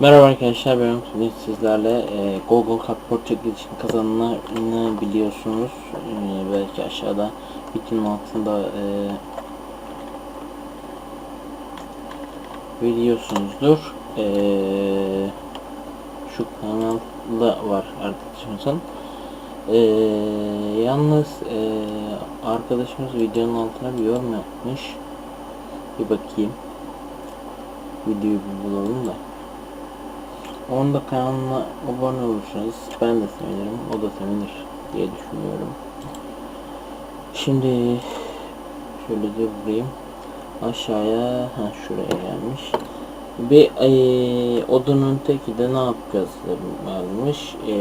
Merhaba arkadaşlar ben bugün sizlerle e, Google Cardboard çekilişinin kazananını biliyorsunuz. E, belki aşağıda videonun altında e, biliyorsunuzdur. E, şu kanalda var arkadaşımızın. E, yalnız e, arkadaşımız videonun altına bir yorum yapmış. Bir bakayım. Videoyu bir bulalım da. Onun da kanalına abone olursanız ben de sevinirim, o da sevinir diye düşünüyorum. Şimdi şöyle de vurayım. Aşağıya, ha şuraya gelmiş. Bir e, odunun teki de ne yapacağız yazmış. E,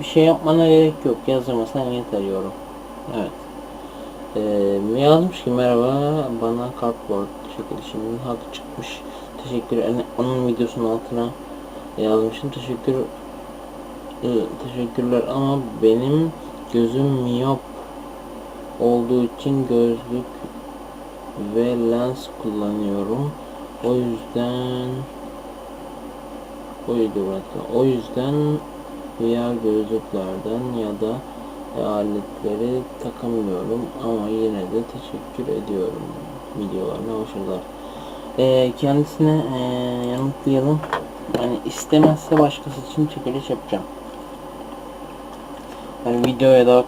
bir şey yapmana gerek yok, yazmasan yeter yorum. Evet. E, yazmış ki merhaba bana cardboard çekilişinin hakkı çıkmış. Teşekkür ederim. Onun videosunun altına yazmışım. Teşekkür e, teşekkürler ama benim gözüm miyop olduğu için gözlük ve lens kullanıyorum. O yüzden o yüzden o yüzden VR gözlüklerden ya da aletleri takamıyorum ama yine de teşekkür ediyorum videolarına başarılar. Ee, kendisine e, yanıtlayalım. Yani istemezse başkası için çekiliş yapacağım. Yani videoya da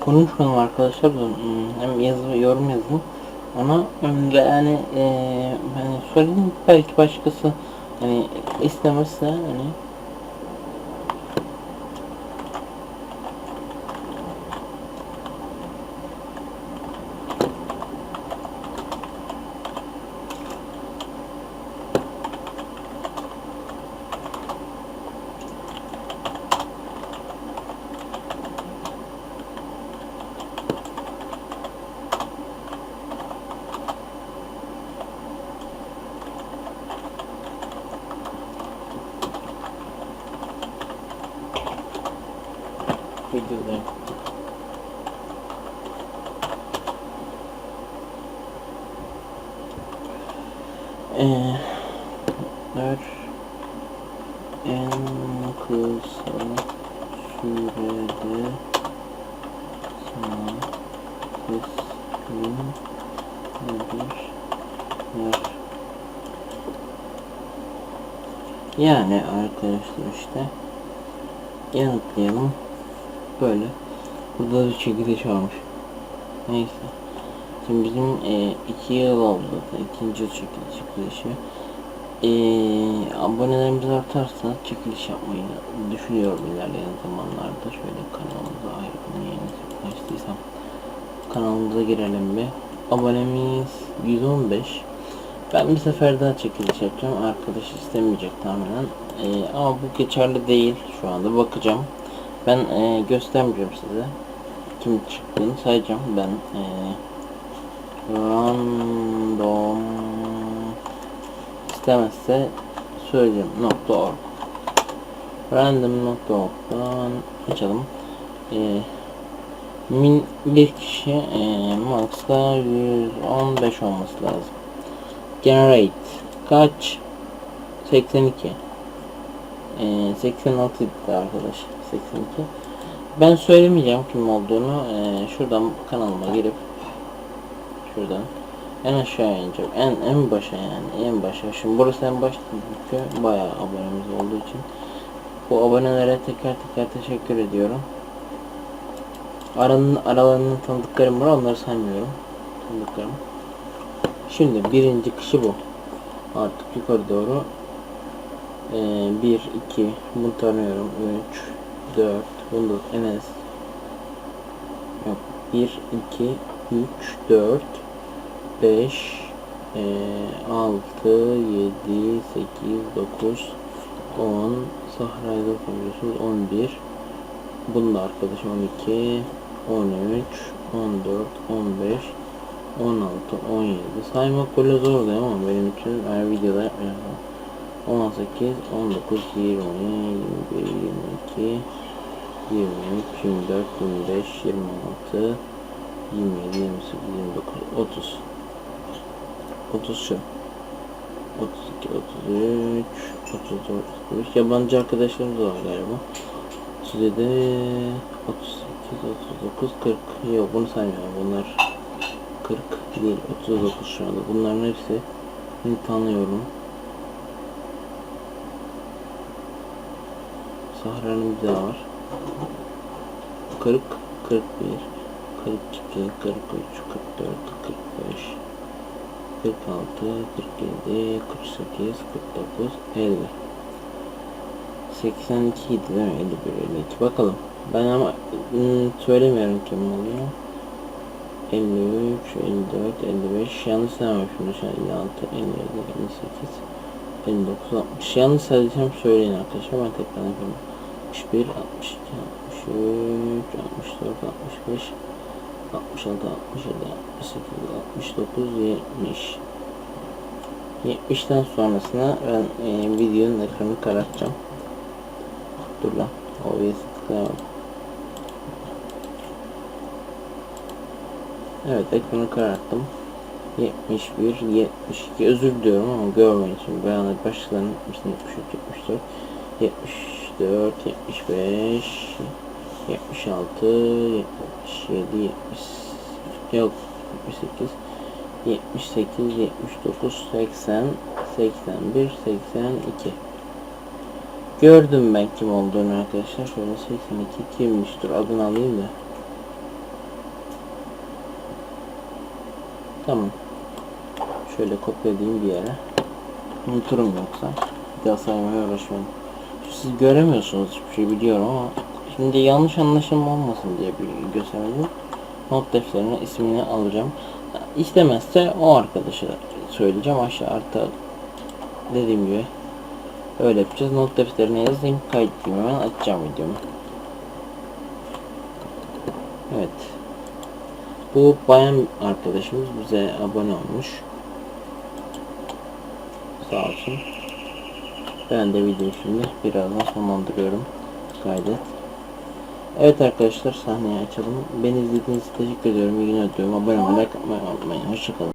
konuşmadım arkadaşlar da hmm, hem yazı yorum yazdım de yani eee hani söyleyeyim belki başkası hani istemezse hani videoda Eee ver en kısa sürede sana teslim ederler. Yani arkadaşlar işte yanıtlayalım. Böyle. Burada da çekiliş varmış. Neyse. Şimdi bizim e, iki yıl oldu zaten. ikinci yıl çekiliş çekilişi. E, abonelerimiz artarsa çekiliş yapmayı düşünüyorum ilerleyen zamanlarda. Şöyle kanalımıza ayrı yeni açtıysam kanalımıza girelim bir. Abonemiz 115. Ben bir sefer daha çekiliş yapacağım. Arkadaş istemeyecek tahminen. E, ama bu geçerli değil şu anda. Bakacağım. Ben e, göstermeyeceğim size. Kim çıktığını sayacağım. Ben e, random istemezse söyleyeceğim. Nokta org random.org'dan açalım. E, min, bir kişi e, max'ta 115 olması lazım. Generate kaç? 82 e, 86 arkadaş 82 ben söylemeyeceğim kim olduğunu ee, şuradan kanalıma girip şuradan En aşağıya ineceğim. En en başa yani. En başa. Şimdi burası en baş çünkü bayağı abonemiz olduğu için. Bu abonelere teker teker teşekkür ediyorum. Aranın aralarında tanıdıklarım var onları saymıyorum. Tanıdıklarım. Şimdi birinci kişi bu. Artık yukarı doğru. Ee, 1, 2, bunu tanıyorum. 3, 4, bunu da Enes. Yok. 1, 2, 3, 4, 5, ee, 6, 7, 8, 9, 10, Sahra'yı da tanıyorsunuz. 11, bunun da arkadaşı 12, 13, 14, 15, 16, 17. Saymak böyle zor değil ama benim için her videoda yapmayacağım. 18, 19, 20, 21, 22, 23, 24, 25, 26, 27, 28, 29, 30. 30 şu. 32, 33, 34, 35. Yabancı arkadaşlarımız da var galiba. 37, 38, 39, 40. Yok bunu saymıyorum. Bunlar 40 değil 39 şu anda. Bunların hepsi tanıyorum. Sahra'nın bir daha var. 40, 41, 42, 43, 44, 45, 46, 47, 48, 49, 50. 82 idi değil mi? 51, 52. Bakalım. Ben ama ım, söylemiyorum kim oluyor. 53, 54, 55. Yanlış saymamışım. Şu an 56, 57, 58, 59, 60. Yanlış saysam söyleyin arkadaşlar. Ben tekrar yapayım. 61, 62, 63, 64, 65, 66, 67, 68, 69, 70. 70'ten sonrasına ben e, videonun ekranını karartacağım. Dur lan. OBS'i tıklayamadım. Evet ekranı kararttım. 71, 72 özür diliyorum ama görmeyin şimdi beyanlar başkalarının 73, 74, 74, 75, 76, 77, 70, yok 78, 78, 79, 80, 81, 82. Gördüm ben kim olduğunu arkadaşlar. Şöyle 82 kimmiş? Dur adını alayım da. Tamam. Şöyle kopyalayayım bir yere. Unuturum yoksa. Bir daha saymaya uğraşmayın. Siz göremiyorsunuz hiçbir şey biliyorum ama şimdi yanlış anlaşılma olmasın diye bir göstermedim. Not defterine ismini alacağım. İstemezse o arkadaşa söyleyeceğim aşağı artı dediğim gibi öyle yapacağız. Not defterine yazayım. Kaydedeyim hemen açacağım videomu. Evet. Bu bayan arkadaşımız bize abone olmuş. Sağ olsun. Ben de videoyu şimdi birazdan sonlandırıyorum. Kaydet. Evet arkadaşlar sahneyi açalım. Beni izlediğiniz için teşekkür ediyorum. İyi günler diliyorum. Abone olmayı, unutmayın. Hoşçakalın.